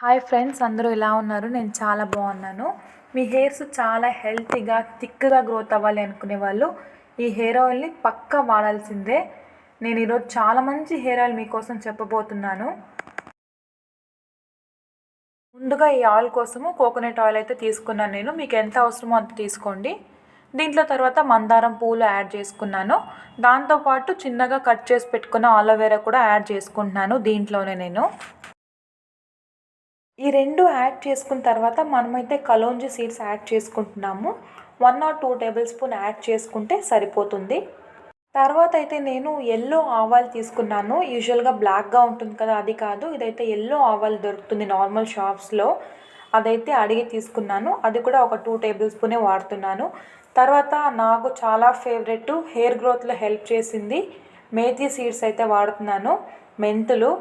Hi friends అందరూ ఎలా ఉన్నారు? నేను చాలా బాగున్నాను. మీ హెయిర్స్ చాలా హెల్తీగా థిక్గా గ్రోత్ అవ్వాలి అనుకునే వాళ్ళు ఈ హెయిర్ ఆయిల్ని పక్కా వాడాల్సిందే. నేను ఈరోజు చాలా మంచి హెయిర్ ఆయిల్ మీకోసం చెప్పబోతున్నాను. ముందుగా ఈ ఆయిల్ కోసము కోకోనట్ ఆయిల్ అయితే తీసుకున్నాను నేను. మీకు ఎంత అవసరమో అంత తీసుకోండి. దీంట్లో తర్వాత మందారం పూలు యాడ్ చేసుకున్నాను. దాంతోపాటు చిన్నగా కట్ చేసి పెట్టుకున్న ఆలోవేరా కూడా యాడ్ చేసుకుంటున్నాను దీంట్లోనే నేను. ఈ రెండు యాడ్ చేసుకున్న తర్వాత మనమైతే కలోంజి సీడ్స్ యాడ్ చేసుకుంటున్నాము. One or two tablespoon add చేసుకుంటే సరిపోతుంది. తర్వాత అయితే నేను ఎల్లో ఆవాలు తీసుకున్నాను. యూజువల్గా బ్లాక్గా ఉంటుంది కదా అది కాదు. ఇదైతే ఎల్లో ఆవాలు దొరుకుతుంది నార్మల్ షాప్స్లో. అదైతే అడిగి తీసుకున్నాను. అది కూడా ఒక టూ టేబుల్ స్పూనే వాడుతున్నాను. తర్వాత నాకు చాలా ఫేవరెట్ హెయిర్ గ్రోత్లో హెల్ప్ చేసింది మేతి సీడ్స్ అయితే వాడుతున్నాను. మెంతులు.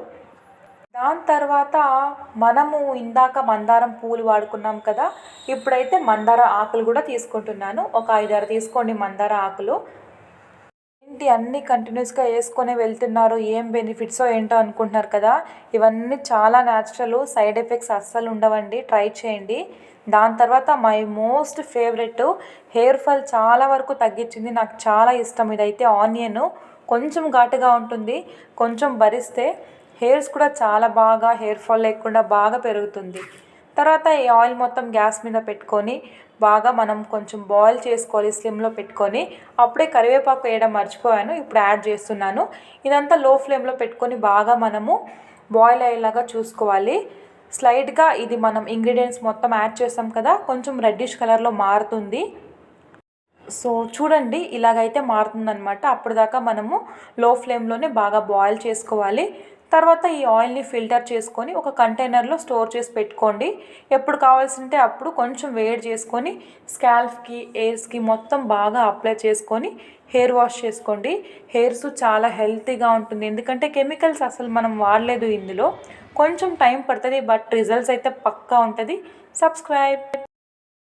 దాని తర్వాత మనము ఇందాక మందారం పూలు వాడుకున్నాం కదా ఇప్పుడైతే మందార ఆకులు కూడా తీసుకుంటున్నాను. ఒక ఐదారు తీసుకోండి మందార ఆకులు. ఏంటి అన్నీ కంటిన్యూస్గా వేసుకొని వెళ్తున్నారు ఏం బెనిఫిట్సో ఏంటో అనుకుంటున్నారు కదా. ఇవన్నీ చాలా న్యాచురల్ సైడ్ ఎఫెక్ట్స్ అస్సలు ఉండవండి. ట్రై చేయండి. దాని తర్వాత my most favourite hair fall చాలా వరకు తగ్గించింది. నాకు చాలా ఇష్టం. ఇదైతే ఆనియన్. కొంచెం ఘాటుగా ఉంటుంది. కొంచెం భరిస్తే హెయిర్స్ కూడా చాలా బాగా హెయిర్ ఫాల్ లేకుండా బాగా పెరుగుతుంది. తర్వాత ఈ ఆయిల్ మొత్తం గ్యాస్ మీద పెట్టుకొని బాగా మనం కొంచెం బాయిల్ చేసుకోవాలి స్లిమ్లో పెట్టుకొని అప్పుడే కరివేపాకు వేయడం మర్చిపోయాను ఇప్పుడు యాడ్ చేస్తున్నాను. ఇదంతా లో ఫ్లేమ్లో పెట్టుకొని బాగా మనము బాయిల్ అయ్యేలాగా చూసుకోవాలి. స్లైడ్గా ఇది మనం ఇంగ్రీడియంట్స్ మొత్తం యాడ్ చేస్తాం కదా కొంచెం రెడ్డిష్ కలర్లో మారుతుంది. సో చూడండి ఇలాగైతే మారుతుందనమాట అప్పుడు దాకా మనము లో ఫ్లేమ్లోనే బాగా బాయిల్ చేసుకోవాలి. తర్వాత ఈ ఆయిల్ని ఫిల్టర్ చేసుకొని ఒక కంటైనర్లో స్టోర్ చేసి పెట్టుకోండి. ఎప్పుడు కావాల్సింటే అప్పుడు కొంచెం వేడి చేసుకొని స్కాల్ఫ్కి ఎయిర్స్కి మొత్తం బాగా అప్లై చేసుకొని హెయిర్ వాష్ చేసుకోండి. హెయిర్స్ చాలా హెల్తీగా ఉంటుంది. ఎందుకంటే కెమికల్స్ అసలు మనం వాడలేదు ఇందులో. కొంచెం టైం పడుతుంది బట్ రిజల్ట్స్ అయితే పక్కా ఉంటుంది. సబ్స్క్రైబ్.